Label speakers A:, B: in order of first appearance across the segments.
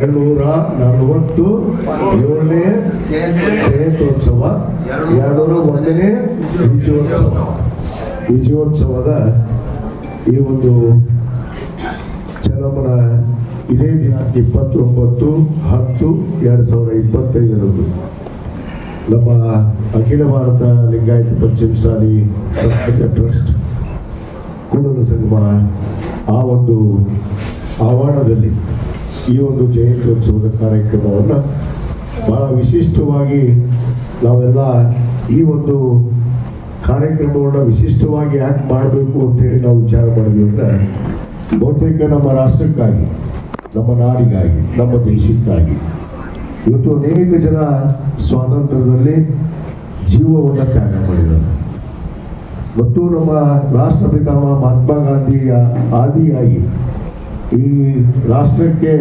A: ಎರಡ್ನೂರ ನಲವತ್ತು ಏಳನೇ ಜಯಂತ್ಯೋತ್ಸವ ಎರಡ್ನೂರ ಒಂದನೇ ವಿಜಯೋತ್ಸವ. ವಿಜಯೋತ್ಸವದ ಈ ಒಂದು ಚಲಮನ ಇದೇ ದಿನ ಇಪ್ಪತ್ತೊಂಬತ್ತು ಹತ್ತು ಎರಡು ಸಾವಿರದ ಇಪ್ಪತ್ತೈದರಂದು. ನಮ್ಮ ಅಖಿಲ ಭಾರತ ಲಿಂಗಾಯತ ಪಂಚಮಸಾಲಿ ಸಮಾಜ ಟ್ರಸ್ಟ್, ಕೂಡಲ ಸಿನಿಮಾ ಆ ಒಂದು ಆವರಣದಲ್ಲಿ ಈ ಒಂದು ಜಯಂತ್ಯೋತ್ಸವದ ಕಾರ್ಯಕ್ರಮವನ್ನು ಬಹಳ ವಿಶಿಷ್ಟವಾಗಿ ನಾವೆಲ್ಲ ಈ ಒಂದು ಕಾರ್ಯಕ್ರಮವನ್ನು ವಿಶಿಷ್ಟವಾಗಿ ಯಾಕೆ ಮಾಡಬೇಕು ಅಂತೇಳಿ ನಾವು ವಿಚಾರ ಮಾಡಿದ್ವಿ ಅಂದ್ರೆ ಬಹುತೇಕ ನಮ್ಮ ರಾಷ್ಟ್ರಕ್ಕಾಗಿ, ನಮ್ಮ ನಾಡಿಗಾಗಿ, ನಮ್ಮ ದೇಶಕ್ಕಾಗಿ ಇವತ್ತು ಅನೇಕ ಜನ ಸ್ವಾತಂತ್ರ್ಯದಲ್ಲಿ ಜೀವವನ್ನು ತ್ಯಾಗ ಮಾಡಿದ್ದಾರೆ. ಮತ್ತು ನಮ್ಮ ರಾಷ್ಟ್ರಪಿತಾಮ ಮಹಾತ್ಮ ಗಾಂಧಿಯ ಆದಿಯಾಗಿ ಈ ರಾಷ್ಟ್ರಕ್ಕೆ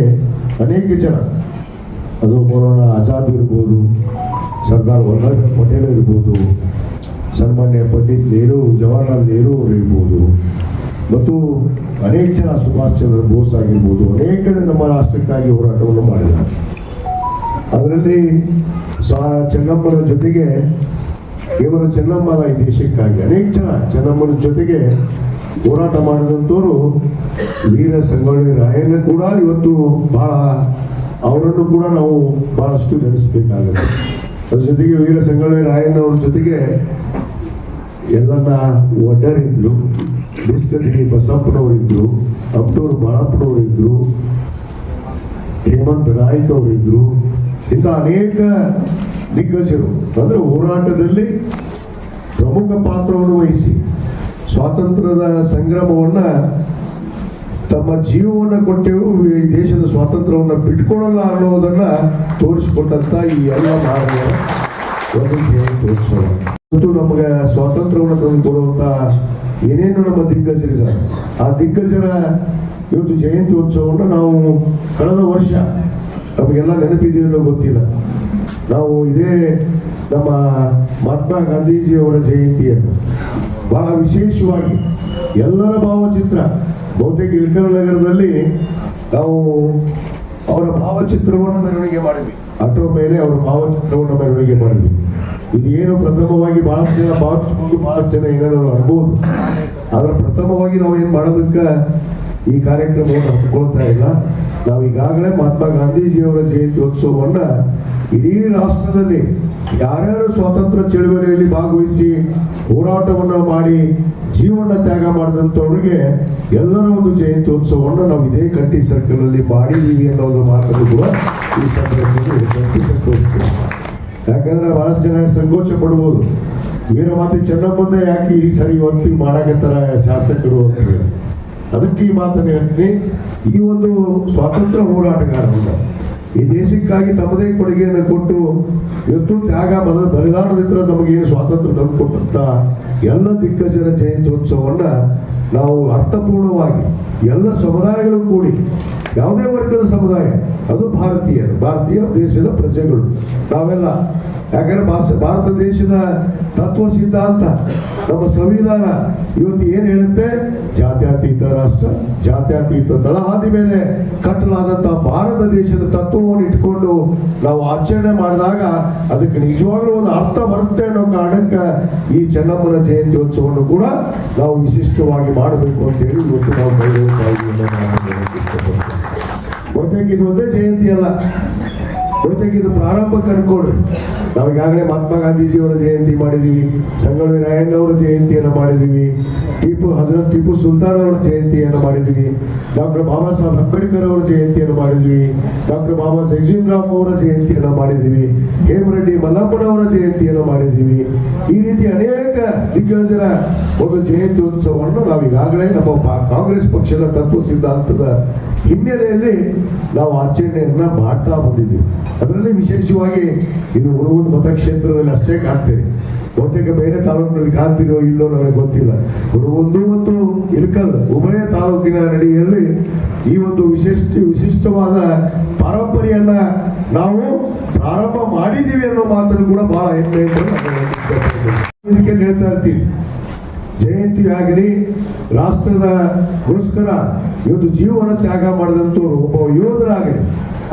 A: ಅನೇಕ ಜನ, ಅದು ಮೌಲಾನ ಆಜಾದ್ ಇರ್ಬೋದು, ಸರ್ದಾರ್ ವಲ್ಲಭಾಯ್ ಪಟೇಲ್ ಇರ್ಬೋದು, ಸನ್ಮಾನ್ಯ ಪಂಡಿತ್ ನೆಹರು, ಜವಾಹರ್ಲಾಲ್ ನೆಹರು ಅವರು ಇರ್ಬೋದು. ಮತ್ತು ಅನೇಕ ಜನ ಸುಭಾಷ್ ಚಂದ್ರ ಬೋಸ್ ಆಗಿರ್ಬೋದು, ಅನೇಕ ನಮ್ಮ ರಾಷ್ಟ್ರಕ್ಕಾಗಿ ಹೋರಾಟವನ್ನು ಮಾಡಿದ್ದಾರೆ. ಅದರಲ್ಲಿ ಸಾ ಚೆನ್ನಮ್ಮನ ಜೊತೆಗೆ, ಕೇವಲ ಚೆನ್ನಮ್ಮನ ಈ ದೇಶಕ್ಕಾಗಿ ಅನೇಕ ಜನ ಚೆನ್ನಮ್ಮನ ಜೊತೆಗೆ ಹೋರಾಟ ಮಾಡಿದಂಥವರು ವೀರ ಸಂಗೊಳ್ಳಿ ರಾಯಣ್ಣ ಕೂಡ ಇವತ್ತು ಬಹಳ ಅವರನ್ನು ಕೂಡ ನಾವು ಬಹಳಷ್ಟು ನೆನೆಸ್ಬೇಕಾಗುತ್ತೆ. ಅದ್ರ ಜೊತೆಗೆ ವೀರ ಸಂಗೊಳ್ಳಿ ರಾಯಣ್ಣ ಅವ್ರ ಜೊತೆಗೆ ಎಲ್ಲನ್ನ ಒಡ್ಡರಿದ್ರು ಬಿಸ್ಕಟ್ಟಿ ಬಸಪ್ಪನವರಿದ್ರು ಅಪ್ಟೂರು ಬಾಳಪ್ಪನವರಿದ್ರು, ಹೇಮಂತ್ ನಾಯ್ಕ್ ಅವರಿದ್ರು, ಇಂಥ ಅನೇಕ ದಿಗ್ಗಜರು. ಅಂದ್ರೆ ಹೋರಾಟದಲ್ಲಿ ಪ್ರಮುಖ ಪಾತ್ರವನ್ನು ವಹಿಸಿ. ಸ್ವಾತಂತ್ರ್ಯದ ಸಂಗ್ರಾಮವನ್ನು ತಮ್ಮ ಜೀವವನ್ನ ಕೊಟ್ಟೆವು, ಈ ದೇಶದ ಸ್ವಾತಂತ್ರ್ಯವನ್ನು ಬಿಟ್ಕೊಡಲ್ಲ ಅನ್ನೋದನ್ನ ತೋರಿಸಿಕೊಟ್ಟಂತ ಈ ಎಲ್ಲ ಒಂದು ಜಯಂತ್ಯೋತ್ಸವ ಮತ್ತು ನಮಗೆ ಸ್ವಾತಂತ್ರ್ಯವನ್ನು ತಂದು ಕೊಡುವಂತ ಏನೇನು ನಮ್ಮ ದಿಗ್ಗಜರಿದ್ದಾರೆ. ಆ ದಿಗ್ಗಜರ ಇವತ್ತು ಜಯಂತಿ ಉತ್ಸವವನ್ನು ನಾವು ಕಳೆದ ವರ್ಷ ನಮಗೆಲ್ಲ ನೆನಪಿದೆಯೋ ಗೊತ್ತಿಲ್ಲ. ನಾವು ಇದೇ ನಮ್ಮ ಮಹಾತ್ಮ ಗಾಂಧೀಜಿಯವರ ಜಯಂತಿಯನ್ನು ಬಹಳ ವಿಶೇಷವಾಗಿ ಎಲ್ಲರ ಭಾವಚಿತ್ರ. ಬಹುತೇಕ ಇಳಕಲ್ ನಗರದಲ್ಲಿ ನಾವು ಅವರ ಭಾವಚಿತ್ರವನ್ನು ಮೆರವಣಿಗೆ ಮಾಡಿದ್ವಿ. ಆಟೋ ಮೇಲೆ ಅವರ ಭಾವಚಿತ್ರವನ್ನು ಮೆರವಣಿಗೆ ಮಾಡಿದ್ವಿ. ಇದೇನು ಪ್ರಥಮವಾಗಿ ಬಹಳಷ್ಟು ಜನ ಭಾವಿಸ್ಕೊಂಡು ಬಹಳಷ್ಟು ಜನ ಏನಾದ್ರು ಅನ್ಬೋದು. ಆದ್ರೆ ಪ್ರಥಮವಾಗಿ ನಾವು ಏನು ಮಾಡೋದಕ್ಕೆ ಈ ಕಾರ್ಯಕ್ರಮವನ್ನು ಹಮ್ಮಿಕೊಳ್ತಾ ಇಲ್ಲ. ನಾವು ಈಗಾಗಲೇ ಮಹಾತ್ಮ ಗಾಂಧೀಜಿಯವರ ಜಯಂತ್ಯೋತ್ಸವವನ್ನ ಇಡೀ ರಾಷ್ಟ್ರದಲ್ಲಿ ಯಾರ್ಯಾರು ಸ್ವಾತಂತ್ರ್ಯ ಚಳುವಳಿಯಲ್ಲಿ ಭಾಗವಹಿಸಿ ಹೋರಾಟವನ್ನ ಮಾಡಿ ಜೀವನ ತ್ಯಾಗ ಮಾಡಿದಂಥವ್ರಿಗೆ ಎಲ್ಲರ ಒಂದು ಜಯಂತ್ಯೋತ್ಸವವನ್ನು ನಾವು ಇದೇ ಕಂಟಿ ಸರ್ಕಲ್ ಅಲ್ಲಿ ಮಾಡಿದೀವಿ ಅನ್ನೋದು ಮಾತನ್ನು ಕೂಡ ಈ ಸಂದರ್ಭದಲ್ಲಿ ಸಂತೋಷಿಸ್ತೀವಿ ಯಾಕಂದ್ರೆ ಬಹಳಷ್ಟು ಜನ ಸಂಕೋಚ ಪಡ್ಬೋದು. ವೀರಮಾತೆ ಚೆನ್ನಮ್ಮಂದ ಯಾಕೆ ಈ ಸರಿ ಇವತ್ತು ಮಾಡಾಕತ್ತಾರ ಶಾಸಕರು ಅಂತ ಹೇಳಿ. ಅದಕ್ಕೆ ಈ ಮಾತನ್ನು ಹೇಳ್ತೀನಿ ಈ ಒಂದು ಸ್ವಾತಂತ್ರ್ಯ ಹೋರಾಟಗಾರರು ಈ ದೇಶಕ್ಕಾಗಿ ತಮ್ಮದೇ ಕೊಡುಗೆಯನ್ನು ಕೊಟ್ಟು, ಇವತ್ತು ತ್ಯಾಗ ಬದ, ಬಲಿದಾನದಿಂದ ನಮಗೆ ಸ್ವಾತಂತ್ರ್ಯ ತಂದು ಕೊಟ್ಟಂತ ಎಲ್ಲ ದಿಗ್ಗಜರ ಜಯಂತ್ಯೋತ್ಸವವನ್ನ ನಾವು ಅರ್ಥಪೂರ್ಣವಾಗಿ ಎಲ್ಲ ಸಮುದಾಯಗಳು ಕೂಡಿ, ಯಾವುದೇ ವರ್ಗದ ಸಮುದಾಯ ಅದು ಭಾರತೀಯರು, ಭಾರತೀಯ ದೇಶದ ಪ್ರಜೆಗಳು. ನಾವೆಲ್ಲ ಯಾಕಂದ್ರೆ ಭಾರತ ದೇಶದ ತತ್ವ ಸಿದ್ಧಾಂತ, ನಮ್ಮ ಸಂವಿಧಾನ ಇವತ್ತು ಏನು ಹೇಳುತ್ತೆ? ಜಾತ್ಯತೀತ ರಾಷ್ಟ್ರ, ಜಾತ್ಯತೀತ ತಳಹಾದಿ ಮೇಲೆ ಕಟ್ಟಲಾದಂತಹ ಭಾರತ ದೇಶದ ತತ್ವವನ್ನು ಇಟ್ಕೊಂಡು ನಾವು ಆಚರಣೆ ಮಾಡಿದಾಗ ಅದಕ್ಕೆ ನಿಜವಾಗ್ಲೂ ಒಂದು ಅರ್ಥ ಬರುತ್ತೆ ಅನ್ನೋ ಕಾರಣಕ್ಕೆ ಈ ಚೆನ್ನಮ್ಮನ ಜಯಂತ್ಯೋತ್ಸವವನ್ನು ಕೂಡ ನಾವು ವಿಶಿಷ್ಟವಾಗಿ ಮಾಡಬೇಕು ಅಂತ ಹೇಳಿ ಇವತ್ತು ನಾವು ಬಯಸುತ್ತಾ ಇದ್ದೀವಿ ಬಹುತೇಕ ಇದು ಒಂದೇ ಜಯಂತಿ ಅಲ್ಲ. ಬಹುತೇಕ ಇದು ಪ್ರಾರಂಭಕ್ಕೆ ಅನ್ಕೊಳ್ರಿ ನಾವು ಈಗಾಗಲೇ ಮಹಾತ್ಮ ಗಾಂಧೀಜಿಯವರ ಜಯಂತಿ ಮಾಡಿದೀವಿ ಸಂಗೊಳ್ಳಿ ರಾಯಣ್ಣ ಅವರ ಜಯಂತಿಯನ್ನು ಮಾಡಿದೀವಿ ಟಿಪ್ಪು ಹಜರತ್ ಟಿಪ್ಪು ಸುಲ್ತಾನ್ ಅವರ ಜಯಂತಿಯನ್ನು ಮಾಡಿದೀವಿ ಡಾಕ್ಟರ್ ಬಾಬಾ ಸಾಹೇಬ್ ಅಂಬೇಡ್ಕರ್ ಅವರ ಜಯಂತಿಯನ್ನು ಮಾಡಿದೀವಿ ಡಾಕ್ಟರ್ ಬಾಬಾ ಜಗಜೀವರಾಮ್ ಅವರ ಜಯಂತಿಯನ್ನು ಮಾಡಿದೀವಿ ಹೇಮರೆಡ್ಡಿ ಮಲ್ಲಪ್ಪನವರ ಜಯಂತಿಯನ್ನು ಮಾಡಿದೀವಿ ಈ ರೀತಿ ಅನೇಕ ದಿಗ್ಗಜರ ಒಂದು ಜಯಂತ್ಯೋತ್ಸವವನ್ನು ನಾವು ಈಗಾಗಲೇ ನಮ್ಮ ಕಾಂಗ್ರೆಸ್ ಪಕ್ಷದ ತತ್ವ ಸಿದ್ಧಾಂತದ ಹಿನ್ನೆಲೆಯಲ್ಲಿ ನಾವು ಆಚರಣೆಯನ್ನ ಮಾಡ್ತಾ ಬಂದಿದ್ದೀವಿ. ಅದರಲ್ಲಿ ವಿಶೇಷವಾಗಿ ಇದು ಹುಡುಗನ ಮತಕ್ಷೇತ್ರದಲ್ಲಿ ಅಷ್ಟೇ ಕಾಣ್ತೇವೆ ಬಹುತೇಕ ಬೇರೆ ತಾಲೂಕಿನಲ್ಲಿ ಕಾಣ್ತಿರೋ ಇಲ್ಲೋ ನನಗೆ ಗೊತ್ತಿಲ್ಲ. ಒಂದು ಮತ್ತು ಇಲ್ಕಲ್ ಉಭಯ ತಾಲೂಕಿನ ನಡಿಯಲ್ಲಿ ಈ ಒಂದು ವಿಶಿಷ್ಟ ವಿಶಿಷ್ಟವಾದ ಪರಂಪರೆಯನ್ನ ನಾವು ಪ್ರಾರಂಭ ಮಾಡಿದ್ದೀವಿ ಅನ್ನೋ ಮಾತನ್ನು ಕೂಡ ಬಹಳ ಹೆಮ್ಮೆ. ಇದಕ್ಕೆ ಹೇಳ್ತಾ ಇರ್ತೀವಿ ಜಯಂತಿ ಆಗಲಿ ರಾಷ್ಟ್ರದ ಗೋಸ್ಕರ ಇವತ್ತು ಜೀವನ ತ್ಯಾಗ ಮಾಡಿದಂಥವ್ರು ಒಬ್ಬ ಯೋಧರಾಗಲಿ.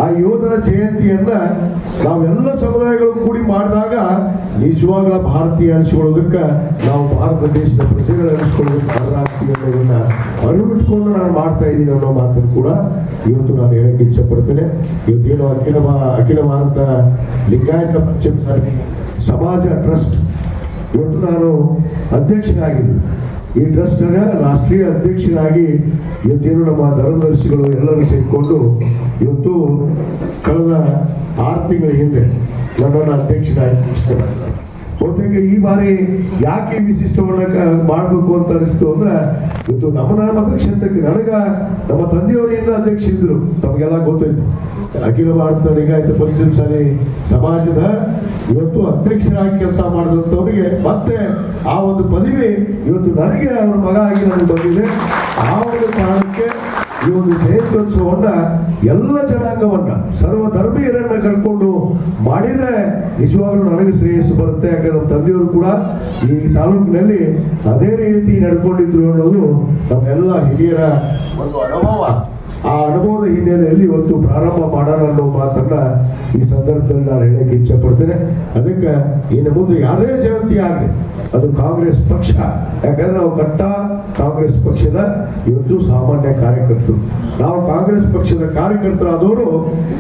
A: ಆ ಯೋಧನ ಜಯಂತಿಯನ್ನ ನಾವೆಲ್ಲ ಸಮುದಾಯಗಳು ಕೂಡಿ ಮಾಡಿದಾಗ ನಿಜವಾಗ್ಲ ಭಾರತೀಯ ಅನಿಸ್ಕೊಳ್ಳೋದಕ್ಕೆ ನಾವು ಭಾರತ ದೇಶದ ಪ್ರಜೆಗಳು ಅನಿಸ್ಕೊಳ್ಳೋದಕ್ಕೆ ಅರ್ಹರಾಗ್ತೀವಿ ಅನ್ನೋದನ್ನ ಅರಿವಿಟ್ಕೊಂಡು ನಾನು ಮಾಡ್ತಾ ಇದ್ದೀನಿ ಅನ್ನೋ ಮಾತನ್ನು ಕೂಡ ಇವತ್ತು ನಾನು ಹೇಳಕ್ಕೆ ಇಚ್ಛಪಡ್ತೇನೆ. ಇವತ್ತೇನು ಅಖಿಲ ಅಖಿಲ ಭಾರತ ಲಿಂಗಾಯತ ಪಂಚಮ ಸಮಾಜ ಟ್ರಸ್ಟ್ ಇವತ್ತು ನಾನು ಅಧ್ಯಕ್ಷನಾಗಿದ್ದೀನಿ. ಈ ಟ್ರಸ್ಟ್ನ ರಾಷ್ಟ್ರೀಯ ಅಧ್ಯಕ್ಷರಾಗಿ ಇವತ್ತೇನು ನಮ್ಮ ಧರ್ಮದರ್ಶಿಗಳು ಎಲ್ಲರೂ ಸೇರಿಕೊಂಡು ಇವತ್ತು ಕಳೆದ ಆರು ತಿಂಗಳ ಹಿಂದೆ ನನ್ನನ್ನು ಅಧ್ಯಕ್ಷರಾಗಿ. ಬಹುತೇಕ ಈ ಬಾರಿ ಯಾಕೆ ವಿಶಿಷ್ಟವನ್ನ ಮಾಡ್ಬೇಕು ಅಂತ ಅನಿಸ್ತು ಅಂದ್ರೆ, ಇವತ್ತು ನಮ್ಮ ನಮ್ಮ ಕ್ಷೇತ್ರಕ್ಕೆ ನನಗ ನಮ್ಮ ತಂದೆಯವರಿಂದ ಅಧ್ಯಕ್ಷ ಇದ್ರು. ತಮಗೆಲ್ಲ ಗೊತ್ತೈತಿ. ಅಖಿಲ ಭಾರತ ಲಿಂಗಾಯತ ಸರಿ ಸಮಾಜದ ಇವತ್ತು ಅಧ್ಯಕ್ಷರಾಗಿ ಕೆಲಸ ಮಾಡಿದಂಥವ್ರಿಗೆ ಮತ್ತೆ ಆ ಒಂದು ಪದವಿ ಇವತ್ತು ನನಗೆ, ಅವ್ರ ಮಗ ಆಗಿ ನನಗೆ ಬಂದಿದೆ. ಆ ಒಂದು ಕಾರಣಕ್ಕೆ ಈ ಒಂದು ಜಯಂತ್ಯೋತ್ಸವವನ್ನ ಎಲ್ಲ ಜನಾಂಗವನ್ನ ಸರ್ವ ಧರ್ಮೀಯರನ್ನ ಕರ್ಕೊಂಡು ಮಾಡಿದ್ರೆ ನಿಜವಾಗ್ಲೂ ನನಗೆ ಶ್ರೇಯಸ್ಸು ಬರುತ್ತೆ. ಯಾಕಂದ್ರೆ ನಮ್ಮ ತಂದೆಯವರು ಕೂಡ ಈ ತಾಲೂಕಿನಲ್ಲಿ ಅದೇ ರೀತಿ ನಡ್ಕೊಂಡಿದ್ರು ಅನ್ನೋದು ನಮ್ಮೆಲ್ಲ ಹಿರಿಯರ ಒಂದು ಅನುಭವ. ಆ ಅನುಭವದ ಹಿನ್ನೆಲೆಯಲ್ಲಿ ಇವತ್ತು ಪ್ರಾರಂಭ ಮಾಡೋಣ ಅನ್ನೋ ಮಾತನ್ನ ಈ ಸಂದರ್ಭದಲ್ಲಿ ನಾನು ಹೇಳಕ್ಕೆ ಇಚ್ಛೆ ಪಡ್ತೇನೆ ಅದಕ್ಕೆ ಇನ್ನು ಮುಂದೆ ಯಾವುದೇ ಜಯಂತಿ ಆಗಲಿ, ಅದು ಕಾಂಗ್ರೆಸ್ ಪಕ್ಷ. ಯಾಕಂದ್ರೆ ನಾವು ಕಟ್ಟ ಕಾಂಗ್ರೆಸ್ ಪಕ್ಷದ ಇವತ್ತು ಸಾಮಾನ್ಯ ಕಾರ್ಯಕರ್ತರು. ನಾವು ಕಾಂಗ್ರೆಸ್ ಪಕ್ಷದ ಕಾರ್ಯಕರ್ತರಾದವರು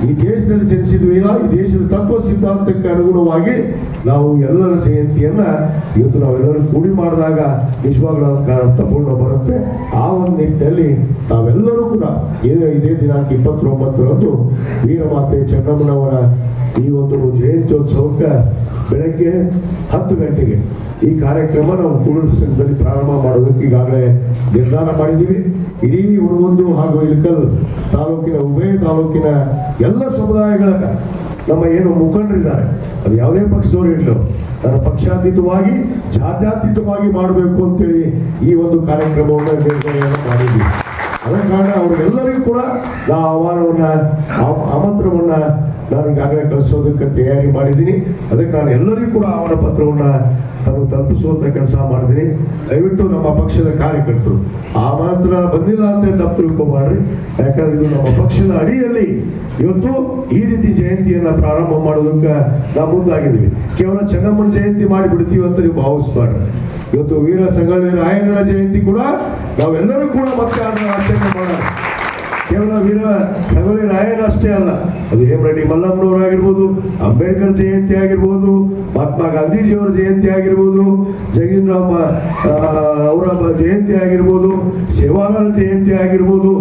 A: ಈ ದೇಶದಲ್ಲಿ ಜನಿಸಿದ್ವಿಲ್ಲ ಈ ದೇಶದ ತತ್ವ ಸಿದ್ಧಾಂತಕ್ಕೆ ಅನುಗುಣವಾಗಿ ನಾವು ಎಲ್ಲರ ಜಯಂತಿಯನ್ನ ಇವತ್ತು ನಾವೆಲ್ಲರೂ ಕೂಡಿ ಮಾಡಿದಾಗ ನಿಜವಾಗ್ಲೂ ಅದಕ್ಕೆ ತಗೊಂಡು ಬರುತ್ತೆ. ಆ ಒಂದು ನಿಟ್ಟಿನಲ್ಲಿ ತಾವೆಲ್ಲರೂ ಕೂಡ ಇದೇ ಇದೇ ದಿನಾಂಕ ಇಪ್ಪತ್ತೊಂಬತ್ತರಂದು ವೀರಮಾತೆ ಚೆನ್ನಮ್ಮನವರ ಈ ಒಂದು ಜಯಂತ್ಯೋತ್ಸವಕ್ಕೆ ಬೆಳಗ್ಗೆ ಹತ್ತು ಗಂಟೆಗೆ ಈ ಕಾರ್ಯಕ್ರಮ ನಾವು ಕೂಡಲ ಸಂಘದಲ್ಲಿ ಪ್ರಾರಂಭ ಮಾಡೋದಕ್ಕೆ ಈಗಾಗಲೇ ನಿರ್ಧಾರ ಮಾಡಿದ್ದೀವಿ. ಇಡೀ ಒಂದು ಹಾಗೂ ಇಳಕಲ್ ತಾಲೂಕಿನ, ಉಭಯ ತಾಲೂಕಿನ ಎಲ್ಲ ಸಮುದಾಯಗಳ ನಮ್ಮ ಏನು ಮುಖಂಡರಿದ್ದಾರೆ, ಅದು ಯಾವುದೇ ಪಕ್ಷದವರು ಇರಲಿ ನಾನು ಪಕ್ಷಾತೀತವಾಗಿ, ಜಾತ್ಯಾತೀತವಾಗಿ ಮಾಡಬೇಕು ಅಂತೇಳಿ ಈ ಒಂದು ಕಾರ್ಯಕ್ರಮವನ್ನು ನಿರ್ಣಯವನ್ನು ಮಾಡಿದ್ದೀವಿ. ಅದ ಕಾರಣ ಅವ್ರಿಗೆಲ್ಲರಿಗೂ ಕೂಡ ನಾ ಆಹ್ವಾನವನ್ನ ಆ- ಆಮಂತ್ರಣವನ್ನ ನಾನು ಈಗಾಗಲೇ ಕಳಿಸೋದಕ್ಕೆ ತಯಾರಿ ಮಾಡಿದ್ದೀನಿ. ಅದಕ್ಕೆ ನಾನು ಎಲ್ಲರಿಗೂ ಕೂಡ ಆಹ್ವಾನ ಪತ್ರವನ್ನ ತಾನು ತಲುಪಿಸುವಂತ ಕೆಲಸ ಮಾಡಿದ್ದೀನಿ. ದಯವಿಟ್ಟು ನಮ್ಮ ಪಕ್ಷದ ಕಾರ್ಯಕರ್ತರು ಆಮಂತ್ರಣ ಬಂದಿಲ್ಲ ಅಂದರೆ ತಪ್ಪು ತಿಳ್ಕೊಬಾರ್ರಿ ಯಾಕಂದ್ರೆ ಇದು ನಮ್ಮ ಪಕ್ಷದ ಅಡಿಯಲ್ಲಿ ಇವತ್ತು ಈ ರೀತಿ ಜಯಂತಿಯನ್ನ ಪ್ರಾರಂಭ ಮಾಡೋದಕ್ಕೆ ನಾವು ಮುಂದಾಗಿದ್ದೀವಿ. ಕೇವಲ ಚೆನ್ನಮ್ಮನ ಜಯಂತಿ ಮಾಡಿಬಿಡ್ತೀವಿ ಅಂತ ನೀವು ಭಾವಿಸ್ಬಾರ್ದು. ಇವತ್ತು ವೀರ ಸಂಗೊಳ್ಳಿ ರಾಯಣ್ಣ ಜಯಂತಿ ಕೂಡ ನಾವೆಲ್ಲರೂ ಕೂಡ ಮತ್ತೆ ಆಚರಣೆ ಮಾಡೋಣ. ಕೇವಲ ವೀರ ಸಂಗೊಳ್ಳಿ ರಾಯಣ್ಣ ಅಷ್ಟೇ ಅಲ್ಲ, ಅದು ಹೇಮರೆಡ್ಡಿ ಮಲ್ಲಮ್ಮನವರು ಆಗಿರ್ಬೋದು, ಅಂಬೇಡ್ಕರ್ ಜಯಂತಿ ಆಗಿರ್ಬೋದು, ಮಹಾತ್ಮ ಗಾಂಧೀಜಿಯವರ ಜಯಂತಿ ಆಗಿರ್ಬೋದು ಜಗೀಂದ್ರಾಮ ಅವರ ಜಯಂತಿ ಆಗಿರ್ಬೋದು, ಸೇವಾಲಾಲ್ ಜಯಂತಿ ಆಗಿರ್ಬೋದು,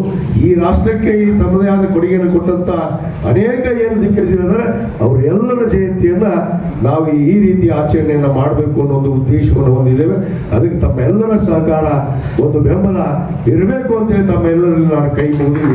A: ಈ ರಾಷ್ಟ್ರಕ್ಕೆ ಈ ತಮ್ಮದೇ ಆದ ಕೊಡುಗೆಯನ್ನು ಕೊಟ್ಟಂತ ಅನೇಕ ಏನು ಧಿಕ್ಕರಿಸಿದರೆ ಅವರೆಲ್ಲರ ಜಯಂತಿಯನ್ನ ನಾವು ಈ ರೀತಿ ಆಚರಣೆಯನ್ನ ಮಾಡಬೇಕು ಅನ್ನೋ ಒಂದು ಉದ್ದೇಶವನ್ನು ಹೊಂದಿದ್ದೇವೆ. ಅದಕ್ಕೆ ತಮ್ಮೆಲ್ಲರ ಸಹಕಾರ ಒಂದು ಬೆಂಬಲ ಇರಬೇಕು ಅಂತೇಳಿ ತಮ್ಮೆಲ್ಲರಲ್ಲಿ ನಾನು ಕೈ ಮುಗಿದು